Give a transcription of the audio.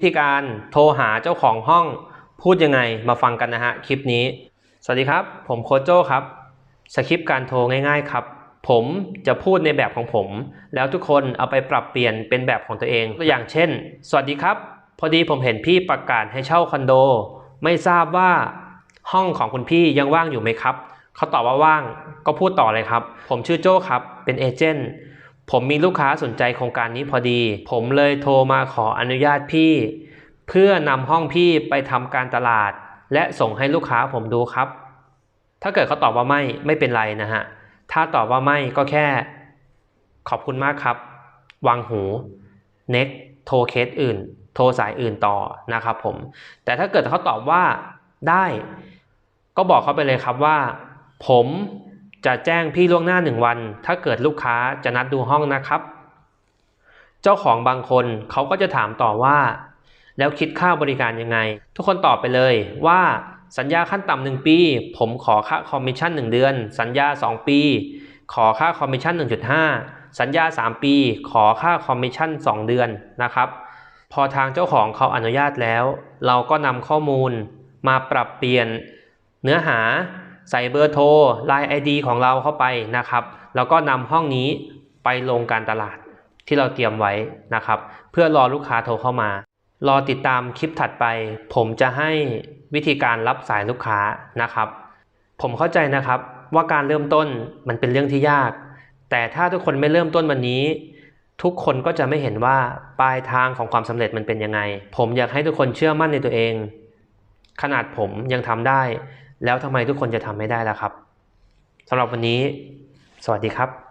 วิธีการโทรหาเจ้าของห้องพูดยังไงมาฟังกันนะฮะคลิปนี้ สวัสดีครับ ผมโคชโจครับสคริปต์การโทรง่ายๆครับ ผมจะพูดในแบบของผม แล้วทุกคนเอาไปปรับเปลี่ยนเป็นแบบของตัวเองตัวอย่างเช่น สวัสดีครับ พอดีผมเห็นพี่ประกาศให้เช่าคอนโด ไม่ทราบว่าห้องของคุณพี่ยังว่างอยู่ไหมครับเขาตอบว่าว่างก็พูดต่อเลยครับ ผมชื่อโจ้ครับเป็นเอเจนต์ ผมมีลูกค้าสนใจโครงการนี้พอดี ผมเลยโทรมาขออนุญาตพี่ เพื่อนำห้องพี่ไปทำการตลาด และส่งให้ลูกค้าผมดูครับ ถ้าเกิดเขาตอบว่าไม่ไม่เป็นไรนะฮะ ถ้าตอบว่าไม่ก็แค่ ขอบคุณมากครับ วางหู next โทรเคสอื่น โทรสายอื่นต่อนะครับผม แต่ถ้าเกิดเขาตอบว่าได้ ก็บอกเขาไปเลยครับว่า ผม จะแจ้งพี่ล่วงหน้าหนึ่งวัน ถ้าเกิดลูกค้าจะนัดดูห้องนะครับ เจ้าของบางคนเขาก็จะถามต่อว่า แล้วคิดค่าบริการยังไง ทุกคนตอบไปเลยว่าสัญญาขั้นต่ำหนึ่งปี ผมขอค่าคอมมิชชั่น1เดือน สัญญา 2 ปี ขอค่าคอมมิชชั่น 1.5 สัญญา 3 ปี ขอค่าคอมมิชชั่น 2 เดือนนะครับ พอทางเจ้าของเขาอนุญาตแล้ว เราก็นำข้อมูลมาปรับเปลี่ยนเนื้อหา ใส่เบอร์โทร Line ID ของเราเข้าไปนะครับ แล้วก็นำห้องนี้ไปลงการตลาดที่เราเตรียมไว้นะครับ เพื่อรอลูกค้าโทรเข้ามา รอติดตามคลิปถัดไป ผมจะให้วิธีการรับสายลูกค้านะครับ ผมเข้าใจนะครับว่าการเริ่มต้นมันเป็นเรื่องที่ยาก แต่ถ้าทุกคนไม่เริ่มต้นวันนี้ ทุกคนก็จะไม่เห็นว่าปลายทางของความสำเร็จมันเป็นยังไง ผมอยากให้ทุกคนเชื่อมั่นในตัวเอง ขนาดผมยังทำได้ แล้วทำไมทุกคนจะทำไม่ได้ล่ะครับสำหรับวันนี้ สวัสดีครับ